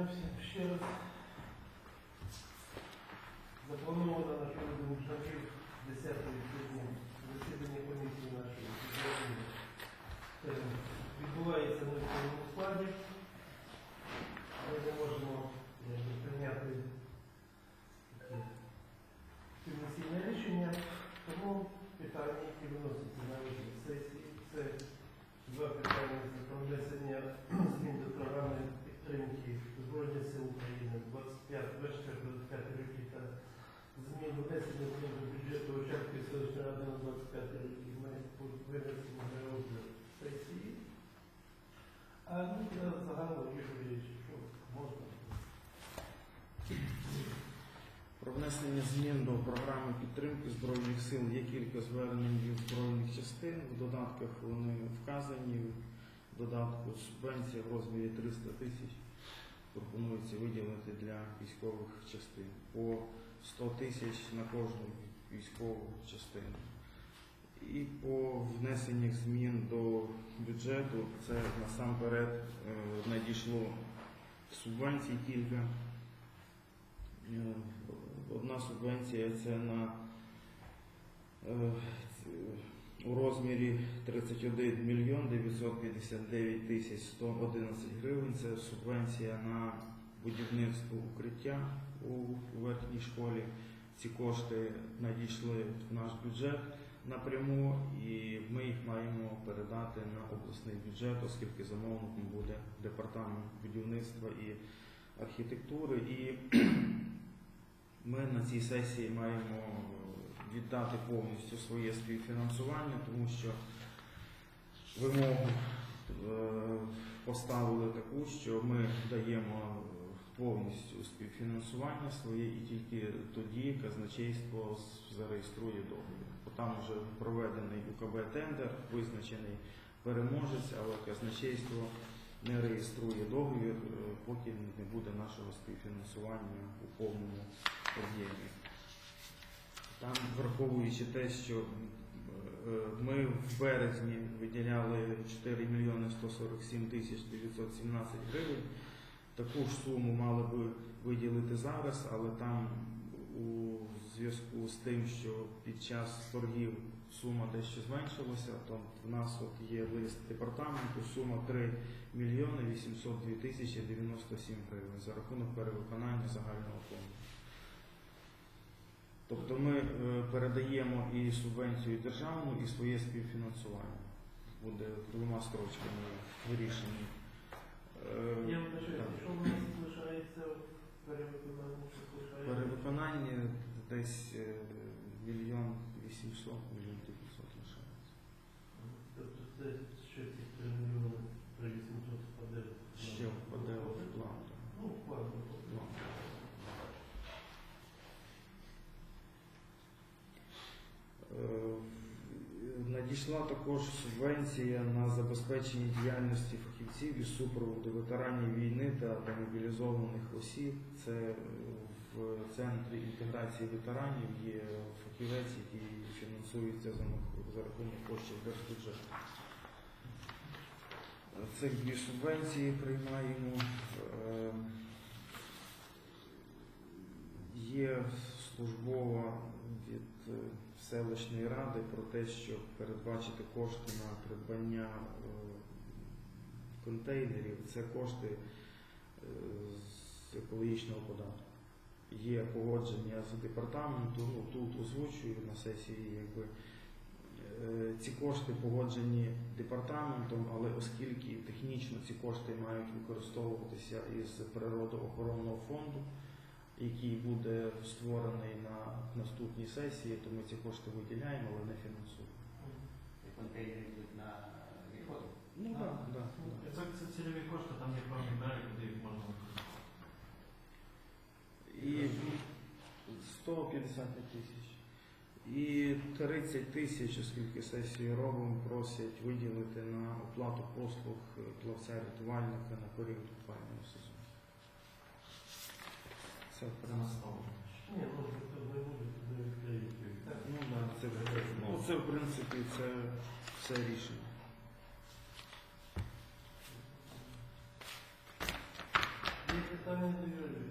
Вернемося ще раз. Заплановано на 10-ї 25 роки. Ми винесемо розгляд сесії. Ну. Про внесення змін до програми підтримки Збройних сил є кілька звернень від збройних частин. В додатках вони вказані. В додатку субвенція в розмірі 300 тисяч пропонується виділити для військових частин. По 100 тисяч на кожну військову частину. І по внесеннях змін до бюджету це насамперед е, надійшло субвенцій кілька. Е, Одна субвенція це на е, у розмірі 31 мільйон 959 тисяч 111 гривень. Це субвенція на будівництво укриття у верхній школі. Ці кошти надійшли в наш бюджет напряму, і ми їх маємо передати на обласний бюджет, оскільки замовником буде департамент будівництва і архітектури. І ми на цій сесії маємо віддати повністю своє співфінансування, тому що вимогу е, поставили таку, що ми даємо повністю співфінансування своє і тільки тоді казначейство зареєструє договір. Там вже проведений УКБ тендер, визначений переможець, але казначейство не реєструє договір, е, поки не буде нашого співфінансування у повному об'ємі. Там, враховуючи те, що е, ми в березні виділяли 4 мільйони 147 тисяч 917 гривень, таку ж суму мали би виділити зараз, але там у зв'язку з тим, що під час торгів сума дещо зменшилася, то в нас от є лист департаменту, сума 3 мільйони 802 тисячі 97 гривень за рахунок перевиконання загального фонду. Тобто ми е, передаємо і субвенцію державну, і своє співфінансування. Буде двома строчками вирішені. Е, Я вибачаю, що у нас залишається в лишається? Перевиконання десь е, мільйон вісімсот, мільйон дев'ятсот лишається. Тобто це ці 3 мільйони Надійшла також субвенція на забезпечення діяльності фахівців із супроводу ветеранів війни та демобілізованих осіб. Це е, в центрі інтеграції ветеранів є фахівець, який фінансується за, рахунок коштів держбюджету. Цих дві субвенції приймаємо. Е, Є службова від е, селищної ради про те, щоб передбачити кошти на придбання е, контейнерів. Це кошти е, з екологічного податку. Є погодження з департаменту, ну тут озвучую на сесії, якби ці кошти погоджені департаментом, але оскільки технічно ці кошти мають використовуватися із природоохоронного фонду, який буде створений на наступній сесії, то ми ці кошти виділяємо, але не фінансуємо. Контейнери йдуть на відходи. Ну так, так. Це, це цільові кошти, там є певний перелік, куди їх можна використати. І 150 тисяч. І 30 тисяч, оскільки сесію робимо, просять виділити на оплату послуг плавця-рятувальника на період купального сезону. Це в Це принципі. основа. Ні, ну це не буде, не. Ну, да, це, ну, це в принципі це, все рішення. Питання Юрія.